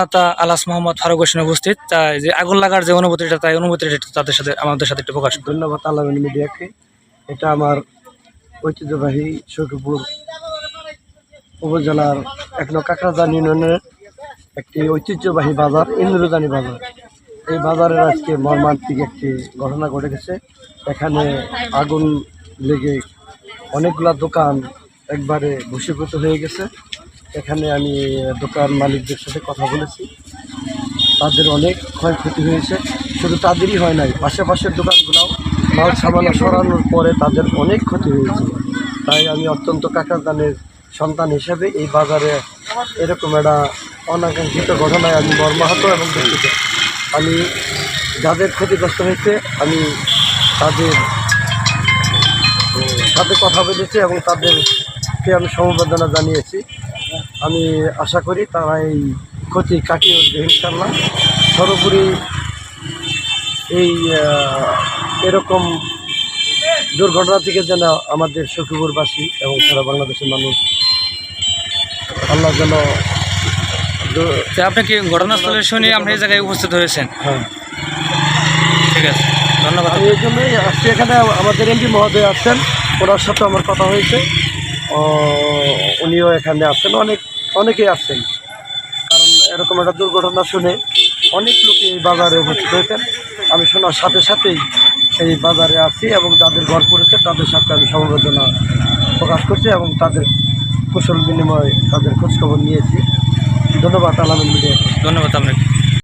নেতা আলাস মোহাম্মদ ফারুক হোসেন উপস্থিত। তাই যে আগুন লাগার যে অনুভূতিটা তাই অনুভূতিটা তাদের সাথে, আমাদের সাথে একটু প্রকাশ। ধন্যবাদ আলামিন মিডিয়াকে। এটা আমার ঐতিহ্যবাহী সখীপুর উপজেলার এক কাকরাজান ইউনিয়নের একটি ঐতিহ্যবাহী বাজার, ইন্দ্রজানি বাজার। এই বাজারের আজকে মর্মান্তিক একটি ঘটনা ঘটে গেছে। এখানে আগুন লেগে অনেকগুলা দোকান একবারে ভূষীভূত হয়ে গেছে। এখানে আমি দোকান মালিকদের সাথে কথা বলেছি। তাদের অনেক ক্ষয়ক্ষতি হয়েছে। শুধু তাদেরই হয় নাই আশেপাশের দোকানগুলোও। মাল সামানা সরানোর পরে তাদের অনেক ক্ষতি হয়েছে। তাই আমি অত্যন্ত কাকাদানের সন্তান হিসেবে এই বাজারে এরকম একটা অনাকাঙ্ক্ষিত ঘটনায় আমি মর্মাহত এবং দুঃখিত। আমি যাদের ক্ষতিগ্রস্ত হয়েছে, আমি তাদের সাথে কথা বলেছি এবং তাদেরকে আমি সমবেদনা জানিয়েছি। আমি আশা করি তারা এই ক্ষতি কাটিয়ে উঠবে ইনশাল্লাহ সর্বোপরি এই এরকম দুর্ঘটনা থেকে যেন আমাদের সখীপুরবাসী এবং সারা বাংলাদেশের মানুষ আল্লাহ যেন আপনি কি ঘটনাস্থলে শুনে আপনি এই জায়গায় উপস্থিত হয়েছেন? হ্যাঁ। ঠিক আছে ধন্যবাদ। এই জন্যই আজকে এখানে আমাদের এমপি মহোদয় আসছেন ওনার সাথে আমার কথা হয়েছে। উনিও এখানে আসছেন অনেক, অনেকেই আছেন। কারণ এরকম একটা দুর্ঘটনা শুনে অনেক লোকে এই বাজারে উপস্থিত হয়েছেন। আমি শোনার সাথে সাথেই এই বাজারে আছি এবং যাদের ঘর পড়েছে তাদের সাথে আমি সমবেদনা প্রকাশ করছি এবং তাদের কুশল বিনিময়ে তাদের খোঁজখবর নিয়েছি। ধন্যবাদ আলমিন ধন্যবাদ আপনাকে।